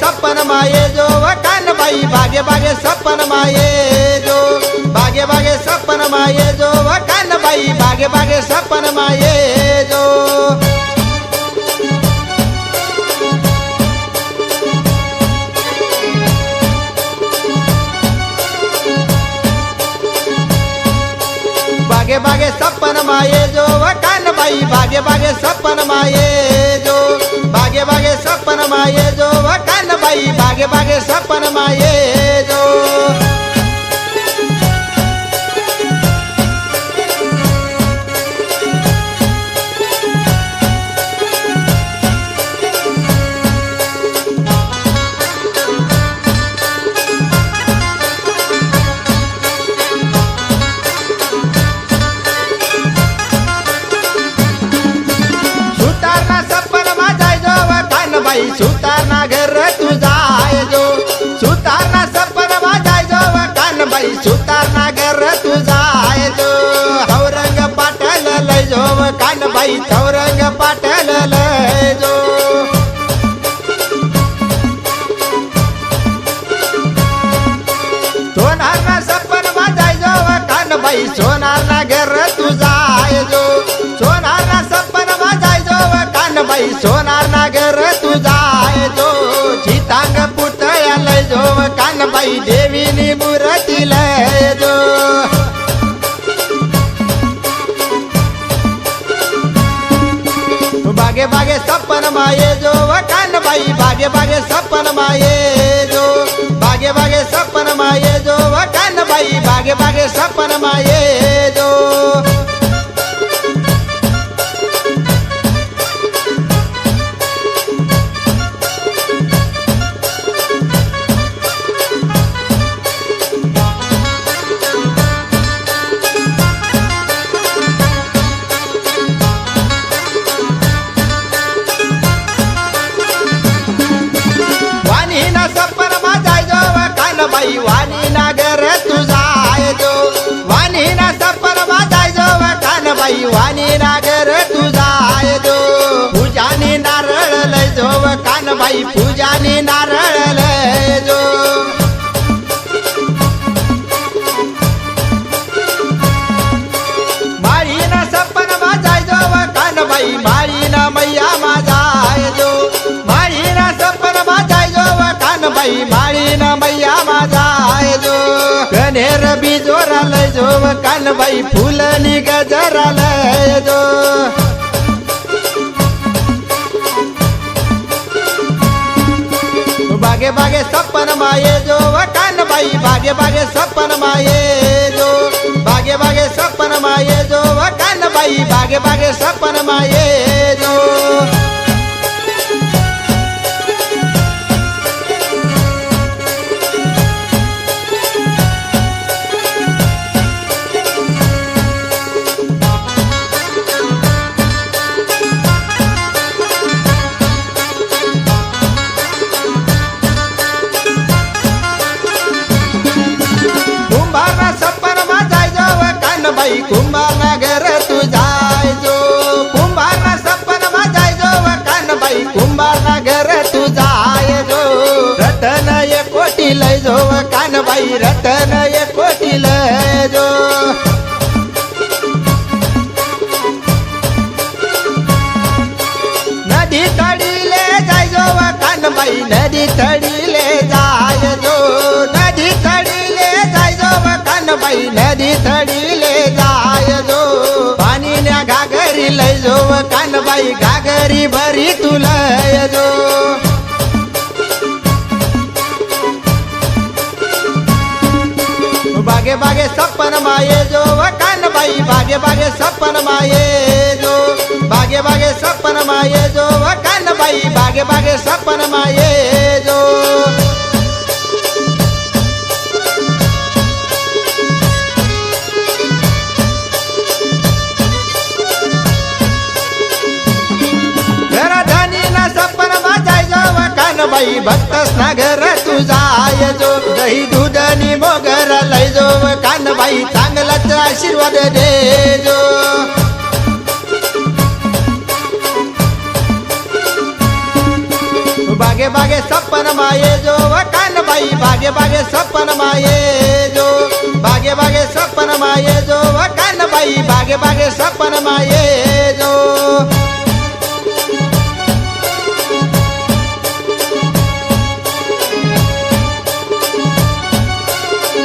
सपन माये जो कान बाई बागे बागे सपन माये जो, बागे बागे सपन माये जो कान बाई बागे बागे सपन माये जो। बागे बागे सपन माये जो कान बाई बागे बागे सपन माये बाई बागे बागे सपन कान बाई चौरंग पाटल सोनार ना सपन माझाय जो कान बाई सोनार ना घर तुझा आहे जो। सोनार ना सपन माझाय जो कान बाई सोनार बागे सपन माए जो कान भाई भागे भागे सपन माए जो। भागे भागे सपन माए जो, वकान भाई भागे भागे सपन माए जो। कान बाई पूजानी नारळ जो। माळी ना सपन जो कान बाई माळी ना मैया माझा आहे जो। माळी ना सपन जो कान बाई माळी ना मैया माझा आहे जो। कनेर बिजोरा जो कान बाई फुल नि गजरा भागे बागे सपन माये जो भागे भागे सपन माये जो भाग्य भागे सत्पन बागे घर तुझाय जो। कुंभारना सपन माझाय जो कान बाई कुंभारना घर तुझाय जो। रतन कोटी रतन नदी जाय कान बाई नदी तडीले जाय जो। नदी जाय कान बाई नदी तडीले जो कान बाई गागरी भरी तुला जो। बागे बागे सपन माये जो, कान बाई बागे बागे सपन माये जो। बागे बागे सपन माये जो, कान बाई बाई घर तुझा आय जो. दही दूधनी मोगर लय जो. कानबाई चांगलाच आशीर्वाद दे जो. बागे बागे सपन माये जो. कान बाई बागे बागे सपन माये जो. बागे बागे सपन माये जो. कान बाई बागे बागे सपन माये